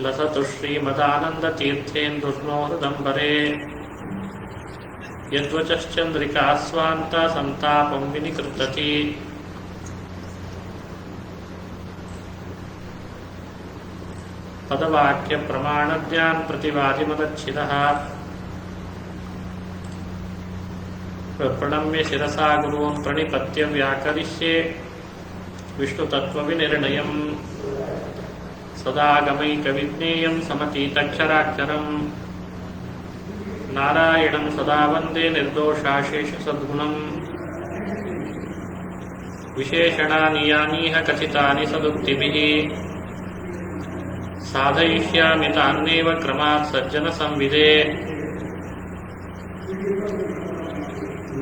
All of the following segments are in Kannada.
लसतु श्रीमदानन्दतीर्थेन्दुर्नो हृदम्बरे यद्वचश्चन्द्रिका स्वान्ता सन्तापं विनिकृतति। पदवाक्यप्रमाणज्ञान्प्रतिवादिमदच्छिदः प्रणम्य शिरसा गुरून् प्रणिपत्य व्याकरिष्ये। विष्णुतत्त्वविनिर्णयम्। सदागमैकविज्ञेयं समतीतक्षराक्षरम् नारायणं सदा वन्दे निर्दोषाशेषसद्गुणम् विशेषणानि यानीह कथितानि सदुक्तिभिः साधयिष्यामि तान्नेव क्रमात् सज्जनसंविदे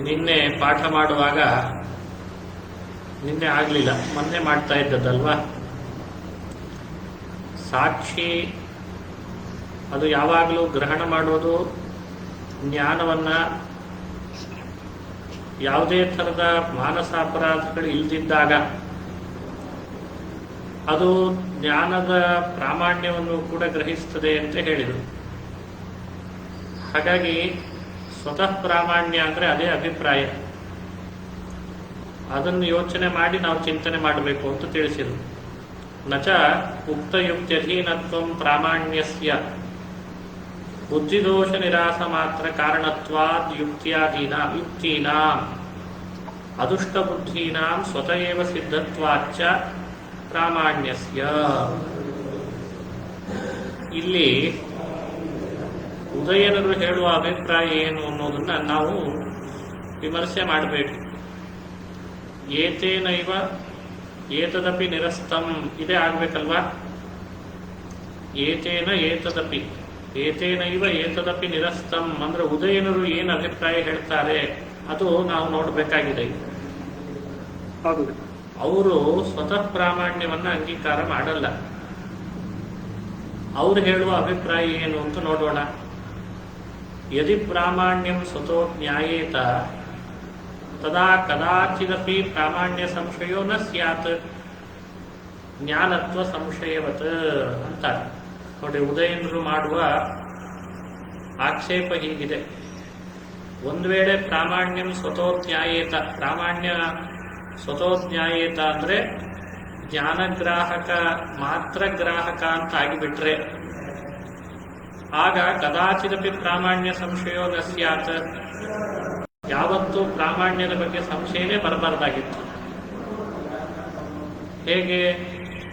ನಿನ್ನೆ ಪಾಠ ಮಾಡುವಾಗ ನಿನ್ನೆ ಆಗಲಿಲ್ಲ ಮೊನ್ನೆ ಮಾಡ್ತಾ ಇದ್ದದ್ದಲ್ವಾ ಸಾಕ್ಷಿ. ಅದು ಯಾವಾಗಲೂ ಗ್ರಹಣ ಮಾಡೋದು ಜ್ಞಾನವನ್ನ ಯಾವುದೇ ಥರದ ಮಾನಸಾಪರಾಧಗಳು ಇಲ್ದಿದ್ದಾಗ. ಅದು ಜ್ಞಾನದ ಪ್ರಾಮಾಣ್ಯವನ್ನು ಕೂಡ ಗ್ರಹಿಸ್ತದೆ ಅಂತ ಹೇಳಿದರು. ಹಾಗಾಗಿ ಸ್ವತಃ ಪ್ರಾಮಾಣ್ಯ ಅಂದರೆ ಅದೇ ಅಭಿಪ್ರಾಯ. ಅದನ್ನು ಯೋಚನೆ ಮಾಡಿ ನಾವು ಚಿಂತನೆ ಮಾಡಬೇಕು ಅಂತ ತಿಳಿಸಿದರು. ನಚ ಉಕ್ತಯುಕ್ತ್ಯಧೀನತ್ವ ಪ್ರಾಮಾಣ್ಯಸ್ಯ. ಬುದ್ಧಿದೋಷ ನಿರಾಸ ಮಾತ್ರ ಕಾರಣತ್ವಾದ ಯುಕ್ತಿಯಾಧೀನ, ಯುಕ್ತೀನಾಂ. ಅದುಷ್ಟ ಬುದ್ಧೀನಾಂ ಸ್ವತಃ ಸಿದ್ಧತ್ವಾಚ್ಚ ಪ್ರಾಮಾಣ್ಯಸ್ಯ. ಇಲ್ಲಿ ಉದಯನರು ಹೇಳುವ ಅಭಿಪ್ರಾಯ ಏನು ಅನ್ನೋದನ್ನ ನಾವು ವಿಮರ್ಶೆ ಮಾಡಬೇಕು. ಏತೇನೈವ ಏತದಪಿ ನಿರಸ್ತಂ ಇದೇ ಆಗ್ಬೇಕಲ್ವಾ? ಏತೇನ ಏತದಪಿ. ಏತೇನೈವ ಏತದಪಿ ನಿರಸ್ತಂ. ಅಂದ್ರೆ ಉದಯನರು ಏನು ಅಭಿಪ್ರಾಯ ಹೇಳ್ತಾರೆ ಅದು ನಾವು ನೋಡಬೇಕಾಗಿದೆ. ಅವರು ಸ್ವತಃ ಪ್ರಾಮಾಣ್ಯವನ್ನ ಅಂಗೀಕಾರ ಮಾಡಲ್ಲ. ಅವ್ರು ಹೇಳುವ ಅಭಿಪ್ರಾಯ ಏನು ಅಂತ ನೋಡೋಣ. ಯದಿ ಪ್ರಾಮಾಣ್ಯಂ ಸ್ವತೋ ಜ್ಞಾಯೇತ ತದಾ ಕದಾಚಿದಪಿ ಪ್ರಾಮಾಣ್ಯ ಸಂಶಯೋ ನ ಸ್ಯಾತ್ ಜ್ಞಾನತ್ವ ಸಂಶಯವತ್ ಅಂತಾರೆ। ನೋಡಿ ಉದಯನರು ಮಾಡುವ ಆಕ್ಷೇಪ ಹೀಗಿದೆ. ಒಂದು ವೇಳೆ ಪ್ರಾಮಾಣ್ಯಂ ಸ್ವತೋಜ್ಞಾಯೇತ ಪ್ರಾಮಾಣ್ಯ ಸ್ವತೋ ಅಂದರೆ ಅಂದ್ರೆ ಜ್ಞಾನಗ್ರಾಹಕ, ಮಾತ್ರ ಗ್ರಾಹಕ ಅಂತ ಆಗಿಬಿಟ್ರೆ ಆಗ ಕದಾಚಿದಪಿ ಪ್ರಾಮಾಣ್ಯ ಸಂಶಯೋ ನ ಸ್ಯಾತ್. ಯಾವತ್ತೂ ಪ್ರಾಮಾಣ್ಯದ ಬಗ್ಗೆ ಸಂಶಯನೇ ಬರಬಾರ್ದಾಗಿತ್ತು. ಹೇಗೆ?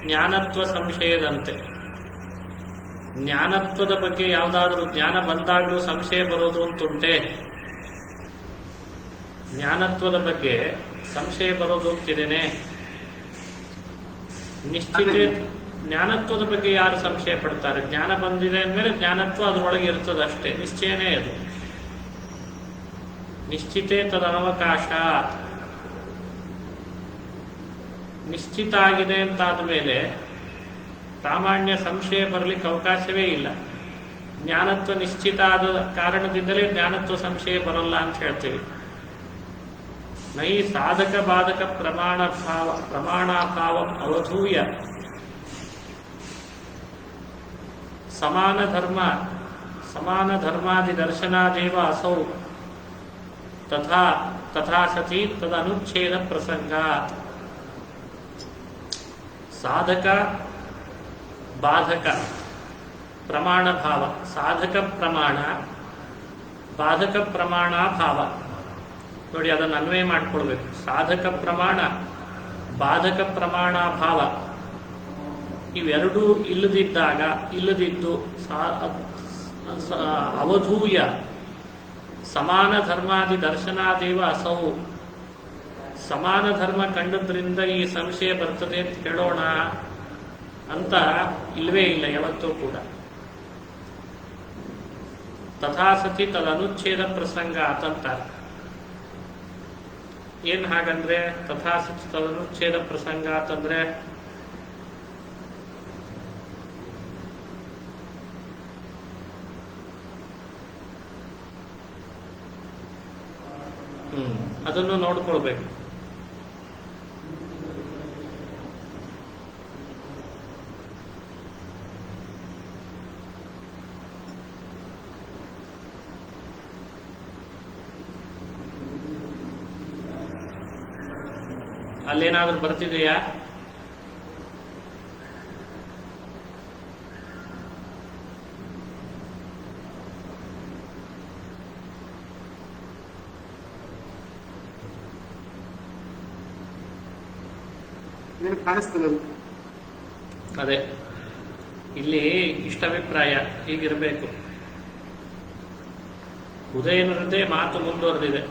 ಜ್ಞಾನತ್ವ ಸಂಶಯದಂತೆ. ಜ್ಞಾನತ್ವದ ಬಗ್ಗೆ ಯಾವುದಾದ್ರೂ ಜ್ಞಾನ ಬಂದಾಗಲೂ ಸಂಶಯ ಬರೋದು ಅಂತುಂಟೆ ಜ್ಞಾನತ್ವದ ಬಗ್ಗೆ ಸಂಶಯ ಬರೋದು ಅಂತಿದ್ದೇನೆ ನಿಶ್ಚಿತ ಜ್ಞಾನತ್ವದ ಬಗ್ಗೆ ಯಾರು ಸಂಶಯ ಪಡ್ತಾರೆ? ಜ್ಞಾನ ಬಂದಿದೆ ಅಂದ್ಮೇಲೆ ಜ್ಞಾನತ್ವ ಅದರೊಳಗೆ ಇರ್ತದೆ ಅಷ್ಟೇ ನಿಶ್ಚಯನೇ ಅದು. ನಿಶ್ಚಿತೇ ತದನವಕಾಶ ನಿಶ್ಚಿತ ಆಗಿದೆ ಅಂತಾದ ಮೇಲೆ ಸಾಮಾನ್ಯ ಸಂಶಯ ಬರಲಿಕ್ಕೆ ಅವಕಾಶವೇ ಇಲ್ಲ. ಜ್ಞಾನತ್ವ ನಿಶ್ಚಿತ ಆದ ಕಾರಣದಿಂದಲೇ ಜ್ಞಾನತ್ವ ಸಂಶಯ ಬರಲ್ಲ ಅಂತ ಹೇಳ್ತೀವಿ. ನೈ ಸಾಧಕ ಬಾಧಕ ಪ್ರಮಾಣ ಭಾವ, ಪ್ರಮಾಣಾಭಾವ ಅವಧೂಯ. ಸಮಾನ ಧರ್ಮ, ಸಮಾನ ಧರ್ಮಾದಿ ದರ್ಶನಾದೇವ ಅಸೌ. ತಥಾ ತಥಾ ಸತಿ ತದನುಚ್ಛೇದ ಪ್ರಸಂಗ ಸಾಧಕ ಬಾಧಕ ಪ್ರಮಾಣ ಭಾವ ಸಾಧಕ ಪ್ರಮಾಣ ಬಾಧಕ ಪ್ರಮಾಣ ಭಾವ ನೋಡಿ, ಅದನ್ನು ಅನ್ವಯ ಮಾಡ್ಕೊಳ್ಬೇಕು. ಸಾಧಕ ಪ್ರಮಾಣ, ಬಾಧಕ ಪ್ರಮಾಣ ಭಾವ ಇವೆರಡೂ ಇಲ್ಲದಿದ್ದಾಗ, ಇಲ್ಲದಿದ್ದು ಅವಧೂಯ ಸಮಾನ ಧರ್ಮಾದಿ ದರ್ಶನಾದೇವ ಅಸೌ. ಸಮಾನ ಧರ್ಮ ಕಂಡದ್ರಿಂದ ಈ ಸಂಶಯ ಬರ್ತದೆ ಅಂತ ಹೇಳೋಣ ಅಂತ ಇಲ್ವೇ ಇಲ್ಲ ಯಾವತ್ತೂ ಕೂಡ. ತಥಾಸತಿ ತದನುಚ್ಛೇದ ಪ್ರಸಂಗ ಅಂತ ಏನ್ ಹಾಗಂದ್ರೆ ತಥಾಸತಿ ತದನುಚ್ಛೇದ ಪ್ರಸಂಗ ಅಂತಂದ್ರೆ ಅದನ್ನು ನೋಡ್ಕೊಳ್ಬೇಕು. ಅಲ್ಲೇನಾದ್ರೂ ಬರ್ತಿದೆಯಾ? ಕಾಣಿಸ್ತದೆ ಅದು? ಇಲ್ಲಿ ಇಷ್ಟಾಭಿಪ್ರಾಯ ಹೀಗಿರಬೇಕು. ಉದಯನರದೇ ಮಾತು ಮುಂದುವರೆದಿದೆ.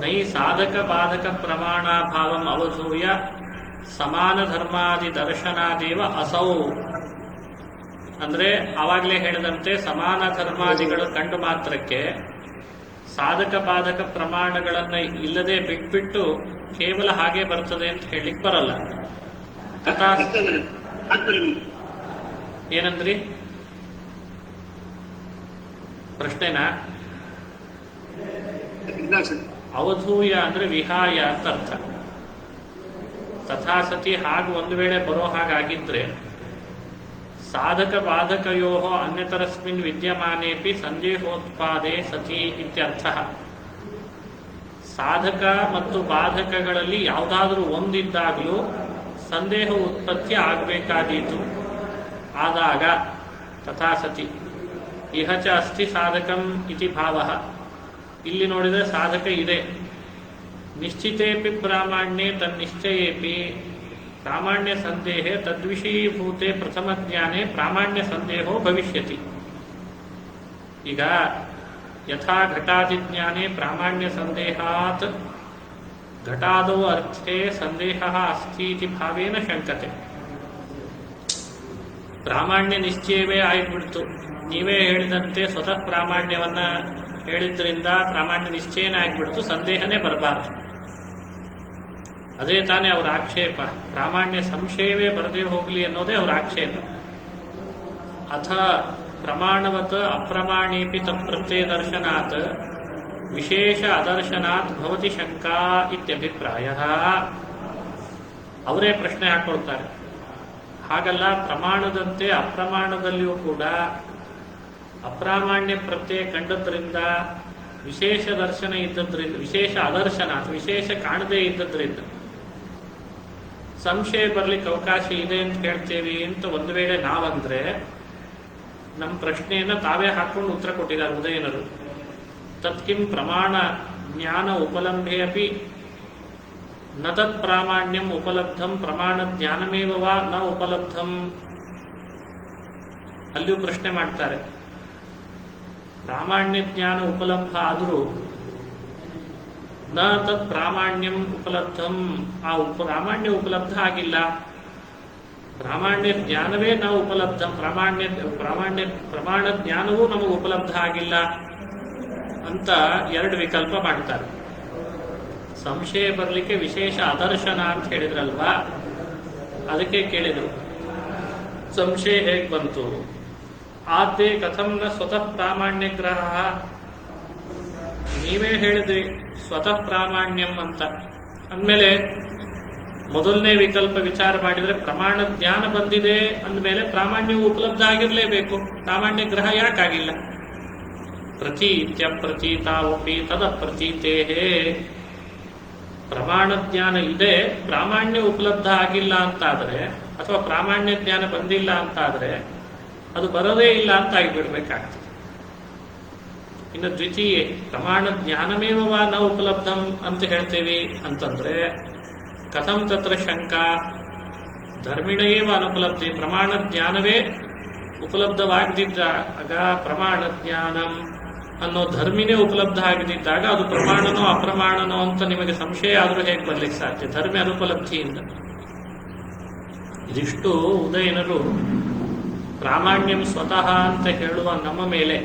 ನೈ ಸಾಧಕ ಬಾಧಕ ಪ್ರಮಾಣಾಭಾವಂ ಅವಧೂಯ ಸಮಾನ ಧರ್ಮಾದಿ ದರ್ಶನಾದೇವ ಅಸೌ. ಅಂದ್ರೆ ಆವಾಗಲೇ ಹೇಳಿದಂತೆ ಸಮಾನ ಧರ್ಮಾದಿಗಳು ಕಂಡು ಮಾತ್ರಕ್ಕೆ ಸಾಧಕ ಬಾಧಕ ಪ್ರಮಾಣಗಳನ್ನ ಇಲ್ಲದೆ ಬಿಟ್ಬಿಟ್ಟು ಕೇವಲ ಹಾಗೆ ಬರ್ತದೆ ಅಂತ ಹೇಳಿಕ್ ಬರಲ್ಲ. ಏನಂದ್ರಿ? ಪ್ರಶ್ನೆನಾ? ಅವಧೂಯ ಅಂದ್ರೆ ವಿಹಾಯ ಅಂತ ಅರ್ಥ. ತಥಾಸತಿ ಹಾಗೆ ಒಂದು ವೇಳೆ ಬರೋ ಹಾಗಾಗಿದ್ರೆ ಸಾಧಕ ಬಾಧಕಯೋ ಅನ್ಯತರಸ್ಮಿನ್ ವಿದ್ಯಮಾನೇಪಿ ಸಂದೇಹೋತ್ಪಾದೆ ಸತಿ ಇತ್ಯರ್ಥ. ಸಾಧಕ ಮತ್ತು ಬಾಧಕಗಳಲ್ಲಿ ಯಾವುದಾದ್ರೂ ಒಂದಿದ್ದಾಗಲೂ ಸಂದೇಹ ಉತ್ಪತ್ತಿ ಆಗಬೇಕಾದೀತು. ಆದಾಗ ತಥಾಸತಿ, ಇಹ ಚ ಅಸ್ತಿ ಸಾಧಕಂ ಇತಿ ಭಾವ. ಇಲ್ಲಿ ನೋಡಿದರೆ ಸಾಧಕ ಇದೆ. ನಿಶ್ಚಿತೇಪಿ ಪ್ರಾಮಾಣ್ಯೆ ತನ್ನಿಶ್ಚಯೇಪಿ. ಪ್ರಾಮಾಣ್ಯ ಸಂದೇಹೆ ತದ್ವಿಷಯೀಭೂತೆ ಪ್ರಥಮ ಜ್ಞಾನೇ ಪ್ರಾಮಾಣ್ಯ ಸಂದೇಹೋ ಭವಿಷ್ಯತಿ. ಈಗ ಯಥಾ ಘಟಾಧಿಜ್ಞಾನಿ ಪ್ರಾಮಾಣ್ಯ ಸಂದೇಹಾತ್ ಘಟಾದೋ ಅರ್ಥೆ ಸಂದೇಹ ಅಸ್ತಿ ಇತಿ ಭಾವೇನ ಶಂಕತೆ ಪ್ರಾಮಾಣ್ಯ ನಿಶ್ಚಯವೇ ಆಗಿಬಿಡ್ತು ನೀವೇ ಹೇಳಿದಂತೆ ಸ್ವತಃ ಪ್ರಾಮಾಣ್ಯವನ್ನ ಹೇಳಿದ್ರಿಂದ ಪ್ರಾಮಾಣ್ಯ ನಿಶ್ಚಯನೇ ಆಗಿಬಿಡ್ತು, ಸಂದೇಹನೇ ಬರಬಾರದು. ಅದೇ ತಾನೇ ಅವರ ಆಕ್ಷೇಪ. ಪ್ರಾಮಾಣ್ಯ ಸಂಶಯವೇ ಬರದೇ ಹೋಗಲಿ ಅನ್ನೋದೇ ಅವರ ಆಕ್ಷೇಪ. ಅಥ ಪ್ರಮಾಣವತ್ ಅಪ್ರಮಾಣೇಪಿ ತತ್ಪ್ರತ್ಯಯ ದರ್ಶನಾತ್ ವಿಶೇಷ ಅದರ್ಶನಾತ್ ಭವತಿ ಶಂಕಾ ಇತ್ಯಭಿಪ್ರಾಯ. ಅವರೇ ಪ್ರಶ್ನೆ ಹಾಕೊಳ್ತಾರೆ. ಹಾಗಲ್ಲ, ಪ್ರಮಾಣದಂತೆ ಅಪ್ರಮಾಣದಲ್ಲಿಯೂ ಕೂಡ ಅಪ್ರಾಮಾಣ್ಯ ಪ್ರತ್ಯಯ ಕಂಡದ್ರಿಂದ, ವಿಶೇಷ ದರ್ಶನ ಇದ್ದದ್ರಿಂದ, ವಿಶೇಷ ಅದರ್ಶನ ವಿಶೇಷ ಕಾಣದೇ ಇದ್ದದ್ರಿಂದ ಸಂಶಯ ಬರ್ಲಿಕ್ಕೆ ಅವಕಾಶ ಇದೆ ಅಂತ ಹೇಳ್ತೇವೆ ಅಂತ ಒಂದು ವೇಳೆ ನಾವಂದ್ರೆ ನಮ್ಮ ಪ್ರಶ್ನೆಯನ್ನ ತಾವೇ ಹಾಕೊಂಡು ಉತ್ತರ ಕೊಟ್ಟಿದ್ದಾರೆ ಉದಯನರು. ತತ್ಕಿಂ ಪ್ರಮಾಣ ಜ್ಞಾನ ಉಪಲಂಭೆ ಅಪಿ. ನ ತತ್ ಪ್ರಾಮಾಣ್ಯಂ ಉಪಲಬ್ಧಂ ಪ್ರಮಾಣ ಜ್ಞಾನಮೇವ ವಾ ನ ಉಪಲಬ್ಧಂ. ಅಲ್ಲಿಯೂ ಪ್ರಶ್ನೆ ಮಾಡ್ತಾರೆ. ಪ್ರಾಮಾಣ್ಯ ಜ್ಞಾನ ಉಪಲಬ್ಧ ಆದರೂ ನ ತತ್ ಪ್ರಾಮಾಣ್ಯಂ ಉಪಲಬ್ಧಂ. ಆ ಪ್ರಾಮಾಣ್ಯ ಉಪಲಬ್ಧ ಆಗಿಲ್ಲ. ಪ್ರಾಮಾಣ್ಯ ಜ್ಞಾನವೇ ನಾವು ಉಪಲಬ್ಧ. ಪ್ರಾಮಾಣ್ಯ ಪ್ರಾಮಾಣ್ಯ, ಪ್ರಮಾಣ ಜ್ಞಾನವೂ ನಮಗೆ ಉಪಲಬ್ಧ ಆಗಿಲ್ಲ ಅಂತ ಎರಡು ವಿಕಲ್ಪ ಮಾಡ್ತಾರೆ. ಸಂಶಯ ಬರಲಿಕ್ಕೆ ವಿಶೇಷ ಆದರ್ಶನ ಅಂತ ಹೇಳಿದ್ರಲ್ವಾ? ಅದಕ್ಕೆ ಕೇಳಿದರು. ಸಂಶಯ ಹೇಗೆ ಬಂತು? ಆದ್ಯ ಕಥಂನ ಸ್ವತಃ ಪ್ರಾಮಾಣ್ಯ ಗ್ರಹ. ನೀವೇ ಹೇಳಿದ್ರಿ, ಸ್ವತಃ ಪ್ರಾಮಾಣ್ಯಂ ಅಂತ. ಅಂದಮೇಲೆ ಮೊದಲನೇ ವಿಕಲ್ಪ ವಿಚಾರ ಮಾಡಿದ್ರೆ ಪ್ರಮಾಣ ಜ್ಞಾನ ಬಂದಿದೆ ಅಂದಮೇಲೆ ಪ್ರಾಮಾಣ್ಯವು ಉಪಲಬ್ಧ ಆಗಿರಲೇಬೇಕು. ಪ್ರಾಮಾಣ್ಯ ಗ್ರಹ ಯಾಕಾಗಿಲ್ಲ? ಪ್ರತೀತ್ಯ ಪ್ರತೀತಾವಪಿ ತದ ಪ್ರತೀತೇ ಪ್ರಮಾಣ ಜ್ಞಾನ ಇದೆ, ಪ್ರಾಮಾಣ್ಯ ಉಪಲಬ್ಧ ಆಗಿಲ್ಲ ಅಂತಾದರೆ, ಅಥವಾ ಪ್ರಾಮಾಣ್ಯ ಜ್ಞಾನ ಬಂದಿಲ್ಲ ಅಂತಾದರೆ, ಅದು ಬರೋದೇ ಇಲ್ಲ ಅಂತ ಆಗಿಬಿಡ್ಬೇಕಾಗ್ತದೆ. ಇನ್ನು ದ್ವಿತೀಯ, ಪ್ರಮಾಣ ಜ್ಞಾನಮೇವ ನಾವು ಉಪಲಬ್ಧಂ ಅಂತ ಹೇಳ್ತೇವೆ ಅಂತಂದ್ರೆ ಕಥಂ ತತ್ರ ಶಂಕಾ ಧರ್ಮಿಣೇವ ಅನುಪಲಬ್ಧಿ ಪ್ರಮಾಣ ಜ್ಞಾನವೇ ಉಪಲಬ್ಧವಾಗದಿದ್ದಾಗ ಪ್ರಮಾಣ ಜ್ಞಾನಂ ಅನ್ನೋ ಧರ್ಮಿನೇ ಉಪಲಬ್ಧ ಆಗದಿದ್ದಾಗ ಅದು ಪ್ರಮಾಣನೋ ಅಪ್ರಮಾಣನೋ ಅಂತ ನಿಮಗೆ ಸಂಶಯ ಆದರೂ ಹೇಗೆ ಬರಲಿಕ್ಕೆ ಸಾಧ್ಯ? ಧರ್ಮಿ ಅನುಪಲಬ್ಧಿಯಿಂದ. ಇದಿಷ್ಟು ಉದಯನರು ಪ್ರಾಮಾಣ್ಯಂ ಸ್ವತಃ ಅಂತ ಹೇಳುವ ನಮ್ಮ ಮೇಲೆ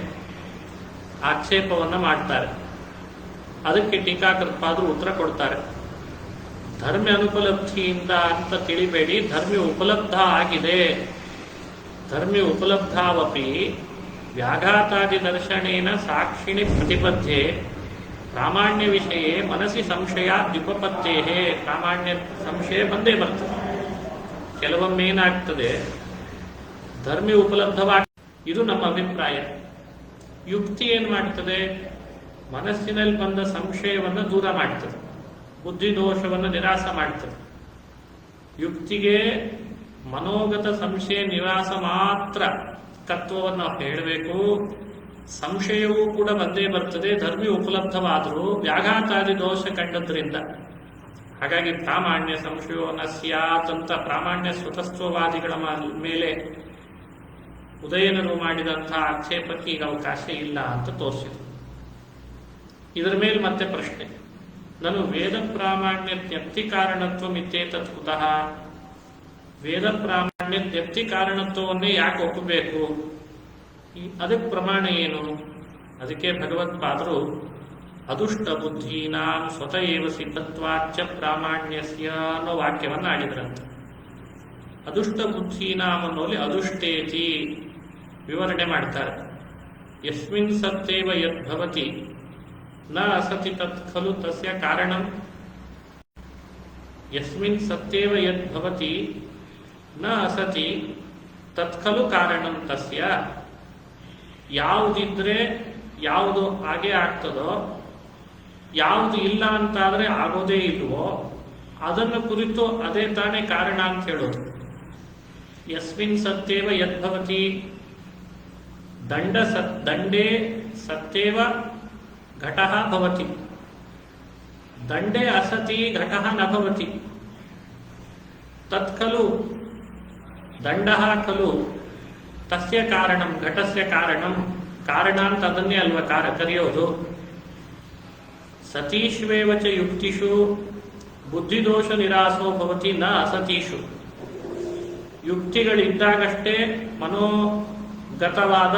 ಆಕ್ಷೇಪವನ್ನು ಮಾಡ್ತಾರೆ. ಅದಕ್ಕೆ ಟೀಕಾಕೃತ್ಪಾದರು ಉತ್ತರ ಕೊಡ್ತಾರೆ. ಧರ್ಮ ಅನುಪಲಬ್ಧಿಯಿಂದ ಅಂತ ತಿಳಿಬೇಡಿ, ಧರ್ಮಿ ಉಪಲಬ್ಧ ಆಗಿದೆ. ಧರ್ಮಿ ಉಪಲಬ್ಧಾವಪಿ ವ್ಯಾಘಾತಾದಿ ದರ್ಶನೇನ ಸಾಕ್ಷಿಣಿ ಪ್ರತಿಬದ್ಧೆ ಪ್ರಾಮಾಣ್ಯ ವಿಷಯ ಮನಸ್ಸಿ ಸಂಶಯ ದ್ವಿಪಪತ್ತೇ ಪ್ರಾಮಾಣ್ಯ ಸಂಶಯ ಬಂದೇ ಬರ್ತದೆ. ಕೆಲವೊಮ್ಮೆ ಏನಾಗ್ತದೆ, ಧರ್ಮಿ ಉಪಲಬ್ಧವಾಗ ಇದು ನಮ್ಮ ಅಭಿಪ್ರಾಯ. ಯುಕ್ತಿ ಏನ್ ಮಾಡ್ತದೆ, ಮನಸ್ಸಿನಲ್ಲಿ ಬಂದ ಸಂಶಯವನ್ನು ದೂರ ಮಾಡ್ತದೆ. ಬುದ್ಧಿದೋಷವನ್ನು ನಿರಾಸ ಮಾಡ್ತದೆ. ಯುಕ್ತಿಗೆ ಮನೋಗತ ಸಂಶಯ ನಿರಾಸ ಮಾತ್ರ ತತ್ವವನ್ನು ಹೇಳಬೇಕು. ಸಂಶಯವೂ ಕೂಡ ಬಂದೇ ಬರ್ತದೆ, ಧರ್ಮಿ ಉಪಲಬ್ಧವಾದರೂ ವ್ಯಾಘಾತಾದಿ ದೋಷ ಕಂಡದ್ರಿಂದ. ಹಾಗಾಗಿ ಪ್ರಾಮಾಣ್ಯ ಸಂಶಯವನ್ನ ಸ್ಯಾತಂತ ಪ್ರಾಮಾಣ್ಯ ಸ್ವತಸ್ತ್ವವಾದಿಗಳ ಮೇಲೆ ಉದಯನರು ಮಾಡಿದಂತಹ ಆಕ್ಷೇಪಕ್ಕೆ ಈಗ ಅವಕಾಶ ಇಲ್ಲ ಅಂತ ತೋರಿಸಿದರು. ಇದರ ಮೇಲೆ ಮತ್ತೆ ಪ್ರಶ್ನೆ. ನಾನು ವೇದ ಪ್ರಾಮಾಣ್ಯ ಕಾರಣತ್ವ ಮಿತ್ತೇತತ್ ಕುತಃ. ವೇದ ಪ್ರಾಮಾಣ್ಯ ಜ್ಞಪ್ತಿ ಕಾರಣತ್ವವನ್ನೇ ಯಾಕೆ ಒಪ್ಪಬೇಕು? ಅದಕ್ಕೆ ಪ್ರಮಾಣ ಏನು? ಅದಕ್ಕೆ ಭಗವತ್ಪಾದರು ಅದುಷ್ಟ ಬುದ್ಧೀನಾಂ ಸ್ವತಃ ಏವ ಸಿದ್ಧತ್ವಾಚ್ಯ ಪ್ರಾಮಾಣ್ಯಸ್ಯ ಅನ್ನೋ ವಾಕ್ಯವನ್ನು ಆಡಿದ್ರಂತೆ. ಅದುಷ್ಟ ಬುದ್ಧೀನಾಂ ಅನ್ನೋಲ್ಲಿ ಅದುಷ್ಟೇತಿ ವಿವರಣೆ ಮಾಡ್ತಾರೆ. ಯಸ್ಮಿನ್ ಸತ್ತೇವ ಯದ್ಭವತಿ ಅಸತಿ ತತ್ ಖಲು ತಸ್ಯ ಕಾರಣಂ ಯಸ್ಮಿನ್ ಸತ್ಯೇವ ಯದ್ಭವತಿ ನ ಅಸತಿ ತತ್ ಖಲು ಕಾರಣಂ ತಸ್ಯ ಯಾವುದಿದ್ರೆ ಯಾವುದು ಹಾಗೆ ಆಗ್ತದೋ, ಯಾವುದು ಇಲ್ಲ ಅಂತಾದ್ರೆ ಆಗೋದೇ ಇಲ್ವೋ, ಅದನ್ನು ಕುರಿತು ಅದೇ ತಾನೇ ಕಾರಣ ಅಂತ ಹೇಳೋದು. ಯಸ್ಮಿನ್ ಸತ್ಯೇವ ಯದ್ಭವತಿ, ದಂಡ ಸತ್ ದಂಡೇ ಸತ್ಯೇವ ಘಟಃ ಭವತಿ. ದಂಡೇ ಅಸತಿ ಘಟಃ ನ ಭವತಿ. ತತ್ ಖಲು ದಂಡಃ ಖಲು ತಸ್ಯ ಕಾರಣಂ, ಘಟಸ್ಯ ಕಾರಣಂ. ಕಾರಣ ಅಂತ ಅದನ್ನೇ ಅಲ್ವ ಕಾರ ಕರೆಯೋದು? ಸತೀಶ್ವೇವ ಚ ಯುಕ್ತಿಷು, ಬುದ್ಧಿದೋಷ ನಿರಾಸೋ ಭವತಿ ನ ಅಸತೀಷು ಯುಕ್ತಿಗಳಿದ್ದಾಗಷ್ಟೇ ಮನೋಗತವಾದ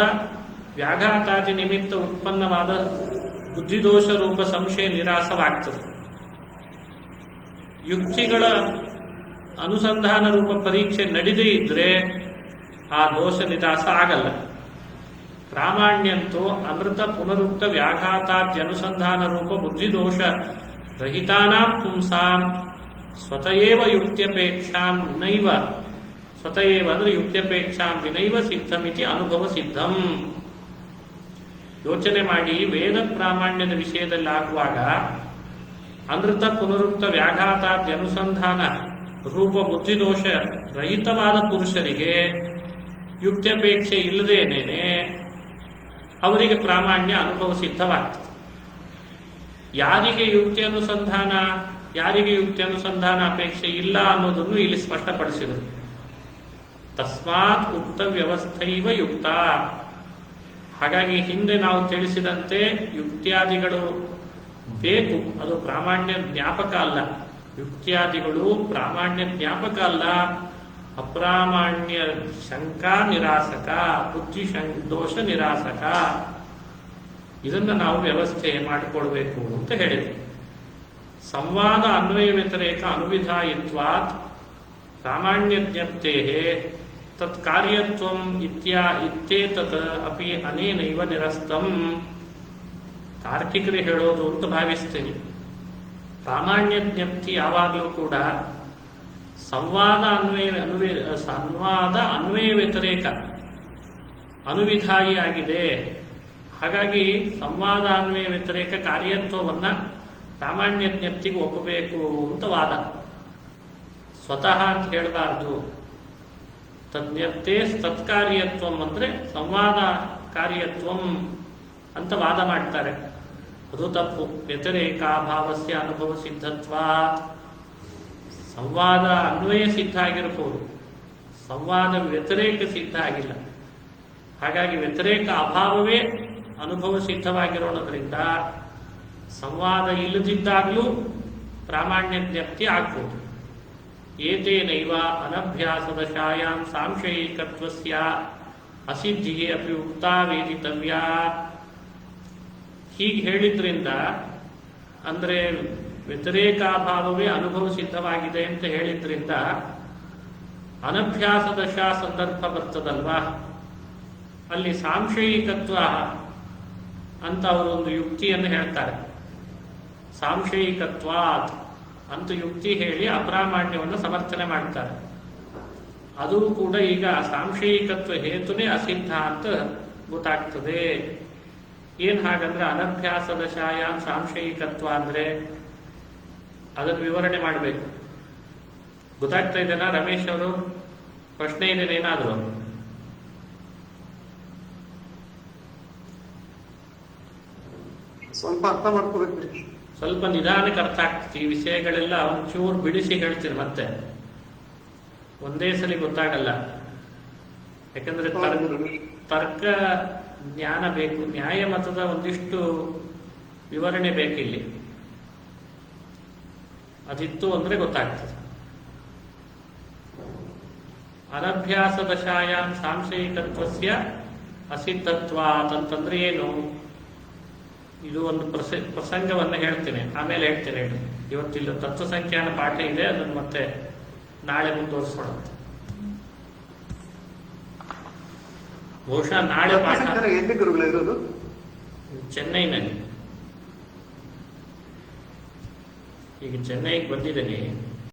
ವ್ಯಾಘಾತಾದಿ ನಿಮಿತ್ತ ಉತ್ಪನ್ನವಾದ ಬುದ್ಧಿದೋಷ ರೂಪ ಸಂಶಯ ನಿರಾಸವಾಗ್ತದೆ. ಯುಕ್ತಿಗಳ ಅನುಸಂಧಾನ ರೂಪ ಪರೀಕ್ಷೆ ನಡೆದೇ ಇದ್ರೆ ಆ ದೋಷ ನಿರಾಸ ಆಗಲ್ಲ. ಪ್ರಾಮಾಣ್ಯಂತೂ ಅಮೃತ ಪುನರುಕ್ತ ವ್ಯಾಘಾತಾದ್ಯನುಸಂಧಾನ ರೂಪ ಬುದ್ಧಿದೋಷ ರಹಿತಾನಾಂ ಪುಂಸಾಂ ಸ್ವತಯೇವ ಯುಕ್ತ್ಯಪೇಕ್ಷಾಂ ನೈವ ಸ್ವತಯೇವ ಅಂದ್ರೆ ಯುಕ್ತ್ಯಪೇಕ್ಷಾಂ ವಿನೈವ ಸಿದ್ಧಮಿತಿ ಅನುಭವ ಸಿದ್ಧಂ. ಯೋಚನೆ ಮಾಡಿ ವೇದ ಪ್ರಾಮಾಣ್ಯದ ವಿಷಯದಲ್ಲಿ ಆಗುವಾಗ ಅನೃತ ಪುನರುಕ್ತ ವ್ಯಾಘಾತಾದ್ಯನುಸಂಧಾನ ರೂಪ ಬುದ್ಧಿದೋಷ ರಹಿತವಾದ ಪುರುಷರಿಗೆ ಯುಕ್ತ್ಯಪೇಕ್ಷೆ ಇಲ್ಲದೇನೇನೆ ಅವರಿಗೆ ಪ್ರಾಮಾಣ್ಯ ಅನುಭವ ಸಿದ್ಧವಾಗ್ತದೆ. ಯಾರಿಗೆ ಯುಕ್ತಿ ಅನುಸಂಧಾನ, ಯಾರಿಗೆ ಯುಕ್ತಿ ಅನುಸಂಧಾನ ಅಪೇಕ್ಷೆ ಇಲ್ಲ ಅನ್ನೋದನ್ನು ಇಲ್ಲಿ ಸ್ಪಷ್ಟಪಡಿಸಿದರು. ತಸ್ಮಾತ್ ಉಕ್ತ ವ್ಯವಸ್ಥೆಯವ ಯುಕ್ತ. ಹಾಗಾಗಿ ಹಿಂದೆ ನಾವು ತಿಳಿಸಿದಂತೆ ಯುಕ್ತಿಯಾದಿಗಳು ಬೇಕು. ಅದು ಪ್ರಾಮಾಣ್ಯ ಜ್ಞಾಪಕ ಅಲ್ಲ. ಯುಕ್ತಿಯಾದಿಗಳು ಪ್ರಾಮಾಣ್ಯ ಜ್ಞಾಪಕ ಅಲ್ಲ. ಅಪ್ರಾಮಾಣ್ಯ ಶಂಕಾ ನಿರಾಸಕ, ಬುದ್ಧಿ ದೋಷ ನಿರಾಸಕ. ಇದನ್ನು ನಾವು ವ್ಯವಸ್ಥೆ ಮಾಡಿಕೊಳ್ಬೇಕು ಅಂತ ಹೇಳಿದ್ವಿ ಸಂವಾದ ಅನ್ವಯ ವ್ಯತಿರೇಕ ಅನುವಿಧಾಯಿತ್ವಾತ್ ಪ್ರಾಮಾಣ್ಯ ಜ್ಞಪ್ತೆ ತತ್ ಕಾರ್ಯತ್ವಂ ಇತ್ಯಾ ಇತ್ಯೇತತ್ ಅಪಿ ಅನೇನೈವ ನಿರಸ್ತಂ ತಾರ್ಕಿಕರು ಹೇಳೋದು ಅಂತ ಭಾವಿಸ್ತೇನೆ. ಪ್ರಾಮಾಣ್ಯ ಜ್ಞಪ್ತಿ ಯಾವಾಗಲೂ ಕೂಡ ಸಂವಾದ ಅನ್ವಯ ಅನ್ವಯ, ಸಂವಾದ ಅನ್ವಯ ವ್ಯತಿರೇಕ, ಅನುವಿಧಾಯಿ ಆಗಿದೆ. ಹಾಗಾಗಿ ಸಂವಾದ ಅನ್ವಯ ವ್ಯತಿರೇಕ ಕಾರ್ಯತ್ವವನ್ನ ಪ್ರಾಮಾಣ್ಯ ಜ್ಞಪ್ತಿಗೆ ಒಪ್ಪಬೇಕು ಅಂತ ವಾದ. ಸ್ವತಃ ಅಂತ ಹೇಳಬಾರ್ದು. ತಜ್ಞಪ್ತೆ ತತ್ಕಾರ್ಯತ್ವಂ ಅಂದರೆ ಸಂವಾದ ಕಾರ್ಯತ್ವಂ ಅಂತ ವಾದ ಮಾಡ್ತಾರೆ. ಅದು ತಪ್ಪು. ವ್ಯತಿರೇಕಾಭಾವಸ್ಯ ಅನುಭವ ಸಿದ್ಧತ್ವ. ಸಂವಾದ ಅನ್ವಯ ಸಿದ್ಧ ಆಗಿರಬಹುದು. ಸಂವಾದ ವ್ಯತಿರೇಕ ಸಿದ್ಧ ಆಗಿಲ್ಲ. ಹಾಗಾಗಿ ವ್ಯತಿರೇಕ ಅಭಾವವೇ ಅನುಭವ ಸಿದ್ಧವಾಗಿರೋಣದ್ರಿಂದ ಸಂವಾದ ಇಲ್ಲದಿದ್ದಾಗಲೂ ಪ್ರಾಮಾಣ್ಯ ಜ್ಞಪ್ತಿ ಆಗ್ಬೋದು. ಏತೇನೈವ ಅನಭ್ಯಾಸದ ಶಾಯಾಂ ಸಾಂಶಯಿಕತ್ವಸ್ಯ ಅಸಿದ್ಧಿಗೆ ಅಪಿ ಉಕ್ತಾ ವೇದಿತವ್ಯ ಹೀಗೆ ಹೇಳಿದ್ರಿಂದ ಅಂದರೆ ವ್ಯತಿರೇಕಾಭಾವವೇ ಅನುಭವ ಸಿದ್ಧವಾಗಿದೆ ಅಂತ ಹೇಳಿದ್ರಿಂದ ಅನಭ್ಯಾಸ ದಶಾ ಸಂದರ್ಭ ಬರ್ತದಲ್ವಾ? ಅಲ್ಲಿ ಸಾಂಶಯಿಕತ್ವ ಅಂತ ಅವರು ಒಂದು ಯುಕ್ತಿಯನ್ನು ಹೇಳ್ತಾರೆ. ಸಾಂಶಯಿಕತ್ವಾತ್. ಅಂತ ಯುಕ್ತಿ ಹೇಳಿ ಅಪ್ರಾಮಾಣ್ಯವನ್ನು ಸಮರ್ಥನೆ ಮಾಡ್ತಾರೆ. ಅದು ಕೂಡ ಈಗ ಸಾಂಶಯಿಕತ್ವ ಹೇತುನೇ ಅಸಿದ್ಧ ಅಂತ ಗೊತ್ತಾಗ್ತದೆ. ಏನ್ ಹಾಗಂದ್ರೆ ಅನಭ್ಯಾಸದ ಶಾಯಾನ್ ಸಾಂಶಯಿಕತ್ವ ಅಂದ್ರೆ ಅದನ್ನು ವಿವರಣೆ ಮಾಡಬೇಕು. ಗೊತ್ತಾಗ್ತಾ ಇದೆನಾ ರಮೇಶ್ ಅವರು? ಪ್ರಶ್ನೆ ಏನೇನು ಏನಾದ್ರು? ಸ್ವಲ್ಪ ಅರ್ಥ ಮಾಡ್ಕೋಬೇಕ್ರಿ ಸ್ವಲ್ಪ ನಿಧಾನಕ್ಕೆ ಅರ್ಥ ಆಗ್ತದೆ ಈ ವಿಷಯಗಳೆಲ್ಲ ಒಂಚೂರು ಬಿಡಿಸಿ ಹೇಳ್ತೀನಿ ಮತ್ತೆ. ಒಂದೇ ಸಲ ಗೊತ್ತಾಗಲ್ಲ. ಯಾಕಂದ್ರೆ ತರ್ಕ ಜ್ಞಾನ ಬೇಕು. ನ್ಯಾಯ ಮತದ ಒಂದಿಷ್ಟು ವಿವರಣೆ ಬೇಕಿಲ್ಲಿ. ಅದಿತ್ತು ಅಂದ್ರೆ ಗೊತ್ತಾಗ್ತದೆ. ಅನಭ್ಯಾಸ ದಶಾಯಾಮ್ ಸಾಂಶಯಿಕತ್ವಸ್ಯ ಅಸಿದ್ಧತ್ವ ಅಂತಂದ್ರೆ ಏನು? ಇದು ಒಂದು ಪ್ರಸ ಪ್ರಸಂಗವನ್ನು ಹೇಳ್ತೇನೆ. ಆಮೇಲೆ ಹೇಳ್ತೇನೆ ಹೇಳಿ ಇವತ್ತಿಲ್ಲ ತತ್ವ ಸಂಖ್ಯಾನ ಪಾಠ ಇದೆ ಅದನ್ನು ಮತ್ತೆ ನಾಳೆ ಮುಂದುವರಿಸೋಣ ಬಹುಶಃ ನಾಳೆ ಪಾಠ ಎಲ್ಲಿ ಗುರುಗಳ ಇರೋದು? ಚೆನ್ನೈನಲ್ಲಿ. ಈಗ ಚೆನ್ನೈಗೆ ಬಂದಿದ್ದೀನಿ.